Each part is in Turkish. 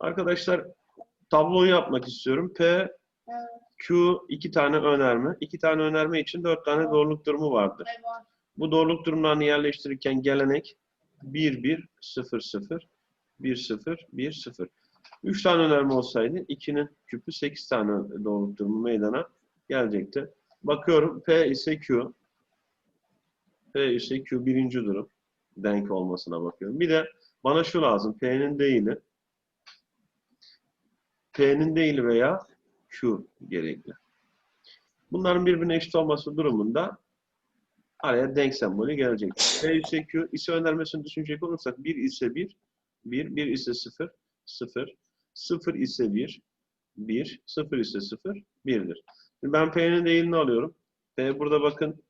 Arkadaşlar tabloyu yapmak istiyorum. P, Q iki tane önerme. İki tane önerme için dört tane doğruluk durumu vardır. Bu doğruluk durumlarını yerleştirirken gelenek 1, 1, 0, 0, 1, 0, 1, 0. 3 tane önerme olsaydı 2'nin küpü 8 tane doğruluk durumu meydana gelecekti. Bakıyorum P ise Q. P ise Q birinci durum. Denk olmasına bakıyorum. Bir de bana şu lazım. P'nin değili. P'nin değili veya Q gerekli. Bunların birbirine eşit olması durumunda araya denk sembolü gelecek. P ise Q ise önermesini düşünecek olursak 1 ise 1, 1, 1 ise 0, 0, 0 ise 1, 1, 0 ise 0, 1'dir. Şimdi ben P'nin değilini alıyorum. P burada bakın.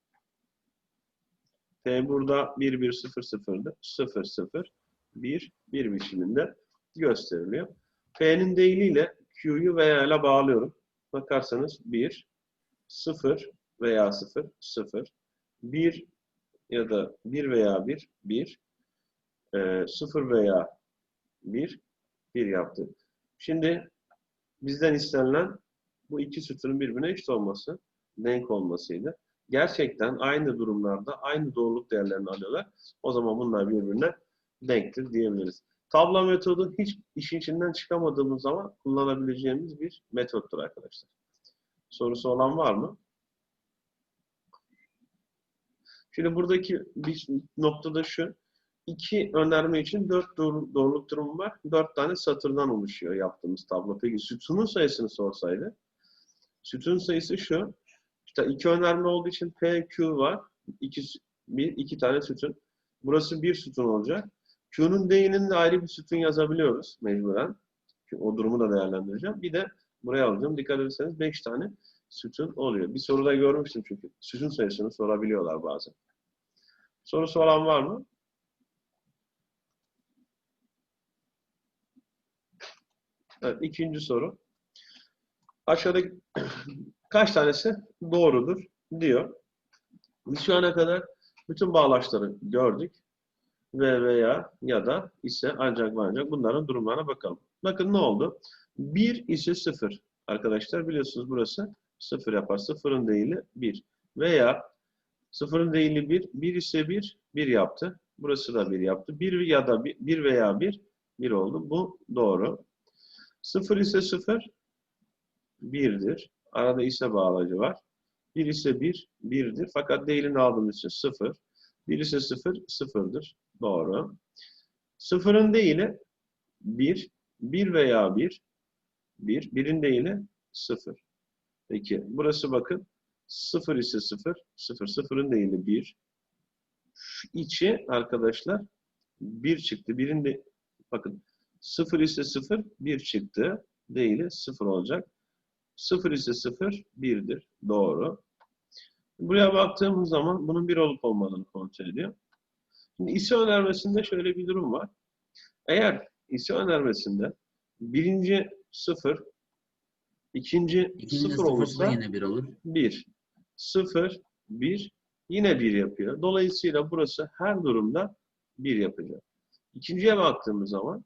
P burada 1, 1, 0, 0'dı. 0, 0, 1, 1 biçiminde gösteriliyor. P'nin değiliyle Q'yu veya ile bağlıyorum. Bakarsanız 1, 0 veya 0, 0, 1 ya da 1 veya 1, 1, 0 veya 1, 1 yaptı. Şimdi bizden istenilen bu iki sütunun birbirine eşit olması, denk olmasıydı. Gerçekten aynı durumlarda aynı doğruluk değerlerini alıyorlar. O zaman bunlar birbirine denktir diyebiliriz. Tablo metodu hiç işin içinden çıkamadığımız zaman kullanabileceğimiz bir metottur arkadaşlar. Sorusu olan var mı? Şimdi buradaki bir noktada şu. iki önerme için dört doğru, doğruluk durumu var. Dört tane satırdan oluşuyor yaptığımız tablo. Peki sütunun sayısını sorsaydı? Sütun sayısı şu. İşte iki önerme olduğu için P, Q var. İki, bir, iki tane sütun. Burası bir sütun olacak. Q'nun değinin de ayrı bir sütun yazabiliyoruz mecburen. O durumu da değerlendireceğim. Bir de buraya alacağım. Dikkat ederseniz 5 tane sütun oluyor. Bir soruda görmüştüm çünkü. Sütun sayısını sorabiliyorlar bazen. Sorusu olan var mı? Evet, ikinci soru. Aşağıdaki kaç tanesi doğrudur diyor. Biz şu ana kadar bütün bağlaçları gördük. Ve veya ya da ise ancak ve ancak bunların durumlarına bakalım. Bakın ne oldu? 1 ise 0. Arkadaşlar biliyorsunuz burası 0 yapar. 0'ın değili 1. Veya 0'ın değili 1. 1 ise 1. 1 yaptı. Burası da 1 yaptı. 1 ya da 1, 1 veya 1. 1 oldu. Bu doğru. 0 ise 0. 1'dir. Arada ise bağlacı var. 1 ise 1. 1'dir. Fakat değilini aldığımız için 0. 1 ise 0. 0'dır. Doğru. Sıfırın değili 1, 1 veya 1, 1, 1'in değili 0. Peki, burası bakın 0 ise 0, 0, 0'ın değili 1. Şu içi arkadaşlar 1 çıktı. 1'in de bakın 0 ise 0, 1 çıktı. Değili 0 olacak. 0 ise 0, 1'dir. Doğru. Buraya baktığımız zaman bunun 1 olup olmadığını kontrol ediyor. Şimdi ISO önermesinde şöyle bir durum var. Eğer ISO önermesinde birinci sıfır, ikinci İkinci sıfır sıfır olursa yine bir olur. bir, sıfır, bir, yine bir yapıyor. Dolayısıyla burası her durumda bir yapacak. İkinciye baktığımız zaman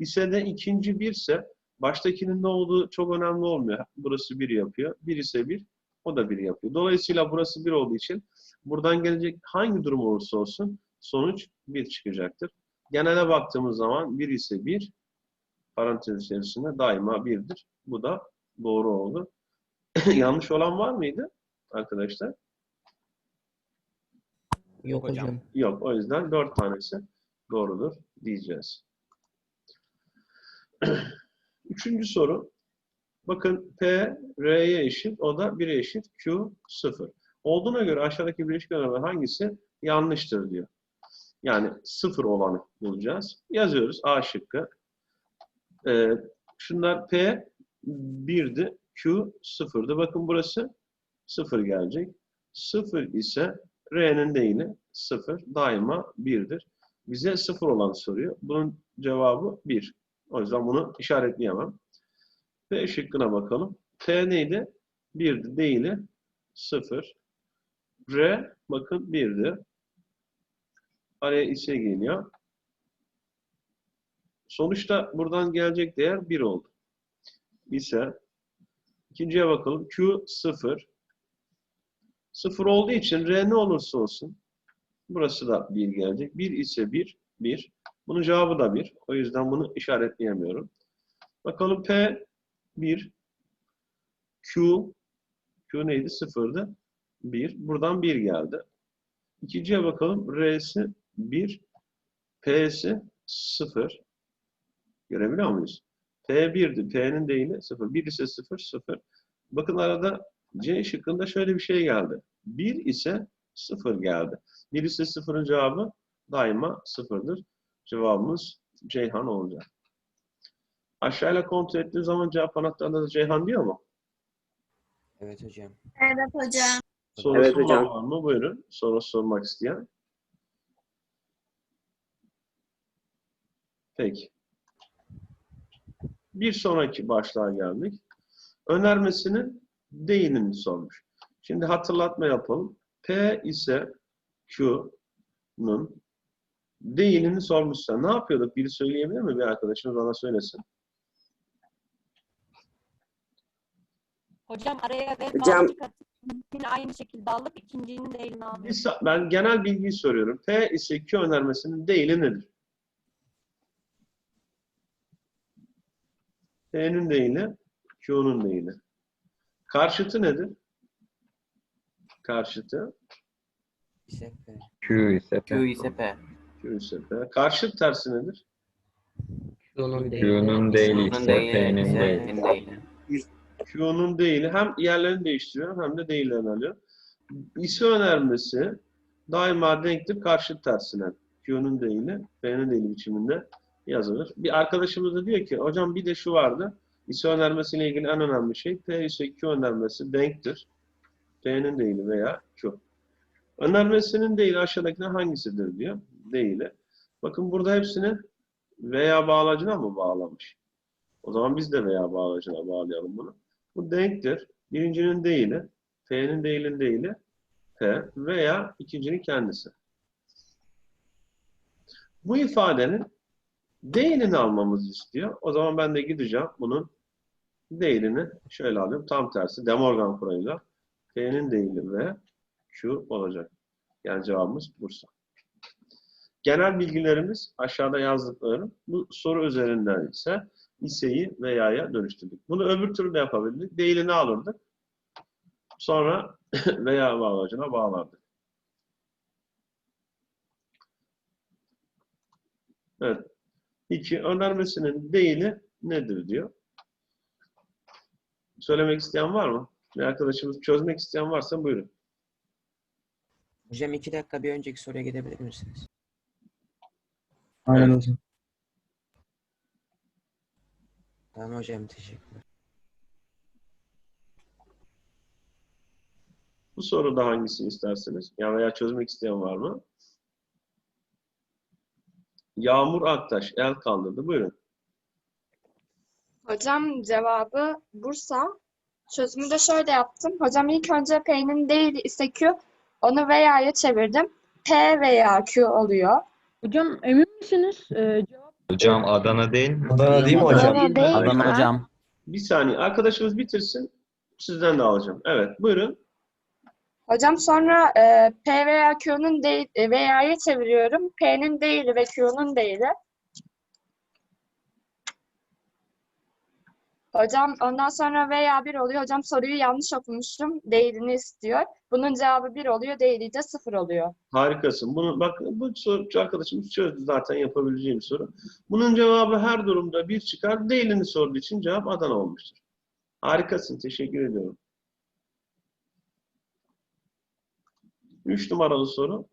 hissede ikinci birse baştakinin ne olduğu çok önemli olmuyor. Burası bir yapıyor. Bir ise bir, o da bir yapıyor. Dolayısıyla burası bir olduğu için buradan gelecek hangi durum olursa olsun sonuç 1 çıkacaktır. Genele baktığımız zaman 1 ise 1, parantez içerisinde daima 1'dir. Bu da doğru oldu. Yanlış olan var mıydı arkadaşlar? Yok hocam. Yok. O yüzden 4 tanesi doğrudur diyeceğiz. Üçüncü soru. Bakın P, R'ye eşit, o da 1'e eşit, Q 0. Olduğuna göre aşağıdaki bileşik önerme hangisi yanlıştır diyor. Yani sıfır olanı bulacağız. Yazıyoruz A şıkkı. Ee, şunlar P 1'di, Q 0'dı. Bakın burası 0 gelecek. 0 ise R'nin değili 0. Daima 1'dir. Bize 0 olanı soruyor. Bunun cevabı 1. O yüzden bunu işaretleyemem. P şıkkına bakalım. P neydi? 1'di. Değili 0. R bakın 1'di. Araya ise geliyor. Sonuçta buradan gelecek değer 1 oldu. İse ikinciye bakalım. Q 0. 0 olduğu için R ne olursa olsun burası da 1 gelecek. 1 ise 1, 1. Bunun cevabı da 1. O yüzden bunu işaretleyemiyorum. Bakalım P 1. Q Q neydi? 0'dı. 1. Buradan 1 geldi. İkinciye bakalım. R'si 1. P'si 0. Görebiliyor muyuz? P 1'di. P'nin değili 0. 1 ise 0, 0. Bakın arada C şıkkında şöyle bir şey geldi. 1 ise 0 geldi. 1 ise 0'ın cevabı daima 0'dır. Cevabımız Ceyhan olacak. Aşağıyla kontrol ettiğim zaman cevap anahtarında da Ceyhan diyor mu? Evet hocam. Evet hocam. Sorusu Evet hocam. var mı? Buyurun. Soru sormak isteyen. Peki. Bir sonraki başlığa geldik. Önermesinin değinini sormuş. Şimdi hatırlatma yapalım. P ise Q'nun değinini sormuşsa ne yapıyorduk? Biri söyleyebilir mi? Bir arkadaşımız bana söylesin. Hocam araya ve Hocam- aynı şekilde alıp ikincinin de eline alıyor. Bir sa- Ben genel bilgiyi soruyorum. P ise Q önermesinin değili nedir? P'nin değili, Q'nun değili. Karşıtı nedir? Karşıtı İse P. Q ise Q ise P. Q ise P. Karşıt tersi nedir? Q'nun Q'nun değil ise P'nin değil. P'nin değil. Q'nun değili hem yerlerini değiştiriyor hem de değillerini alıyor. İsi önermesi daima denktir karşıt tersine. Q'nun değili, P'nin değili biçiminde yazılır. Bir arkadaşımız da diyor ki hocam bir de şu vardı. İsi önermesiyle ilgili en önemli şey P ise Q önermesi denktir. P'nin değili veya Q. Önermesinin değili aşağıdakilerden hangisidir diyor. Değili. Bakın burada hepsini veya bağlacına mı bağlamış? O zaman biz de veya bağlacına bağlayalım bunu. Bu denktir. Birincinin değili, P'nin değilin değili P veya ikincinin kendisi. Bu ifadenin değilini almamızı istiyor. O zaman ben de gideceğim bunun değilini şöyle alıyorum. Tam tersi De Morgan kuralıyla P'nin değili ve Q olacak. Yani cevabımız Bursa. Genel bilgilerimiz aşağıda yazdıklarım. Bu soru üzerinden ise iseyi veya'ya dönüştürdük. Bunu öbür türlü de yapabildik. Değilini alırdık. Sonra veya bağlacına bağlardık. Evet. İki, önermesinin değili nedir diyor. Söylemek isteyen var mı? Bir arkadaşımız çözmek isteyen varsa buyurun. Hocam iki dakika bir önceki soruya gidebilir misiniz? Aynen hocam. Tamam hocam teşekkürler. Bu soruda hangisini istersiniz? Ya veya çözmek isteyen var mı? Yağmur Aktaş el kaldırdı. Buyurun. Hocam cevabı Bursa. Çözümü de şöyle yaptım. Hocam ilk önce P'nin değil ise Q. Onu veya'ya çevirdim. P veya Q oluyor. Hocam emin misiniz? Ee, cevap Hocam Adana değil mi? Adana değil mi hocam? Adana değil Adana hocam. Bir saniye. Arkadaşımız bitirsin. Sizden de alacağım. Evet. Buyurun. Hocam sonra e, P veya Q'nun değil e, veya'ya çeviriyorum. P'nin değili ve Q'nun değili. Hocam ondan sonra veya 1 oluyor. Hocam soruyu yanlış okumuşum. Değilini istiyor. Bunun cevabı 1 oluyor. Değili de 0 oluyor. Harikasın. Bunu bak bu soru arkadaşımız çözdü zaten yapabileceğim soru. Bunun cevabı her durumda bir çıkar. Değilini sorduğu için cevap Adana olmuştur. Harikasın. Teşekkür ediyorum. Üç numaralı soru.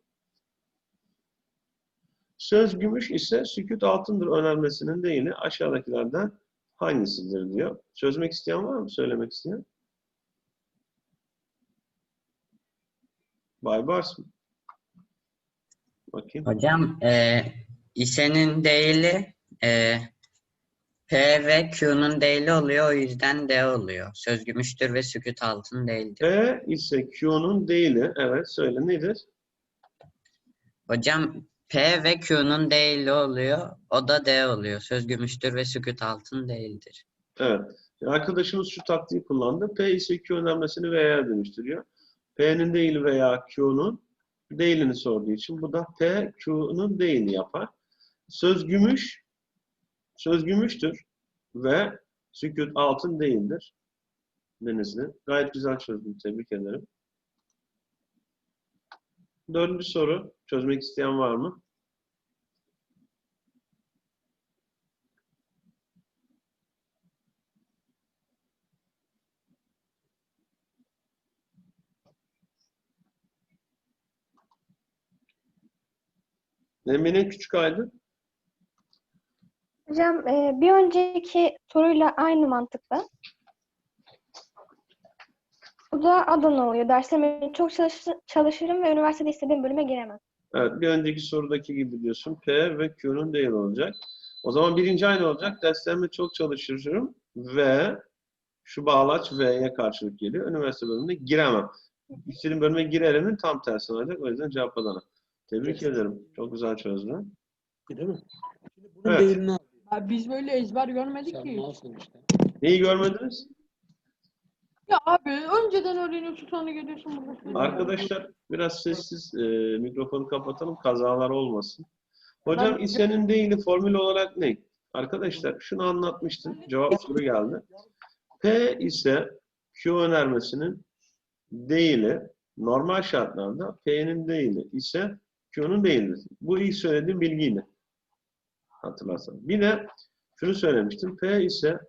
Söz gümüş ise sükut altındır önermesinin değili aşağıdakilerden hangisidir diyor. Çözmek isteyen var mı? Söylemek isteyen? Bay Bars mı? Bakayım. Hocam e, İSE'nin değili e, P ve Q'nun değili oluyor. O yüzden D oluyor. Söz gümüştür ve sükût altın değildir. P ise Q'nun değili. Evet söyle nedir? Hocam P ve Q'nun değili oluyor. O da D oluyor. Söz gümüştür ve sükut altın değildir. Evet. Arkadaşımız şu taktiği kullandı. P ise Q önermesini V'ye dönüştürüyor. P'nin değil veya Q'nun değilini sorduğu için bu da P Q'nun değilini yapar. Söz gümüş, söz gümüştür ve sükut altın değildir. Denizli. Gayet güzel çözdün. Tebrik ederim. Dördüncü soru. Çözmek isteyen var mı? Emine Küçük Aydın. Hocam e, bir önceki soruyla aynı mantıkla. Bu da Adana oluyor. Derslerime çok çalış- çalışırım ve üniversitede istediğim bölüme giremem. Evet, bir önceki sorudaki gibi diyorsun. P ve Q'nun değil olacak. O zaman birinci aynı olacak. Derslerime çok çalışırım ve şu bağlaç V'ye karşılık geliyor. Üniversite bölümüne giremem. İstediğim bölüme girerim'in tam tersi olacak. O yüzden cevap Adana. Tebrik ederim. Çok güzel çözdün. Değil mi? Şimdi bunun Evet. değilini al. Ya biz böyle ezber görmedik Sen ki. malsın işte. Neyi görmediniz? Ya abi önceden öğreniyorsun sonra geliyorsun burada. Arkadaşlar biraz sessiz e, mikrofonu kapatalım kazalar olmasın. Hocam İSE'nin değili formül olarak ne? Arkadaşlar şunu anlatmıştım. Cevap soru geldi. P ise Q önermesinin değili normal şartlarda P'nin değili ise Q'nun değilidir. Bu ilk söylediğim bilgiydi. Hatırlarsan. Bir de şunu söylemiştim. P ise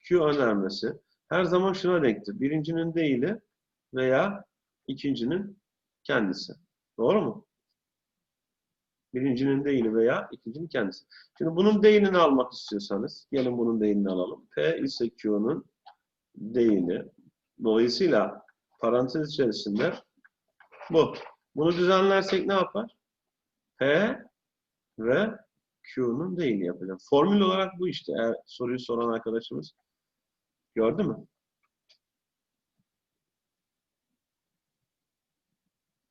Q önermesi her zaman şuna denktir. Birincinin değili veya ikincinin kendisi. Doğru mu? Birincinin değili veya ikincinin kendisi. Şimdi bunun değilini almak istiyorsanız, gelin bunun değilini alalım. P ise Q'nun değili. Dolayısıyla parantez içerisinde bu. Bunu düzenlersek ne yapar? P ve Q'nun değili yapacağım. Formül olarak bu işte. Eğer soruyu soran arkadaşımız gördü mü?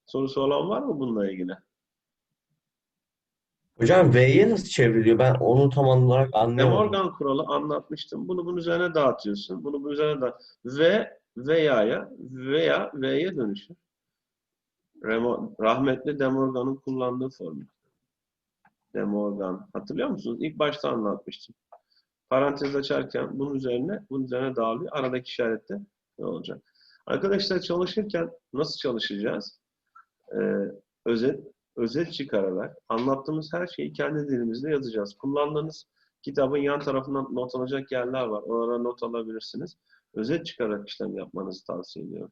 Sorusu olan var mı bununla ilgili? Hocam V'ye nasıl çevriliyor? Ben onu tam olarak De anlayamadım. Morgan kuralı anlatmıştım. Bunu bunun üzerine dağıtıyorsun. Bunu bunun üzerine dağıt. V veya'ya veya V'ye dönüşür. Rahmetli De Morgan'ın kullandığı formül. De Morgan. Hatırlıyor musunuz? İlk başta anlatmıştım. Parantez açarken bunun üzerine bunun üzerine dağılıyor. Aradaki işarette ne olacak? Arkadaşlar çalışırken nasıl çalışacağız? Ee, özet özet çıkararak anlattığımız her şeyi kendi dilimizde yazacağız. Kullandığınız kitabın yan tarafından not alacak yerler var. Oralara not alabilirsiniz. Özet çıkarak işlem yapmanızı tavsiye ediyorum.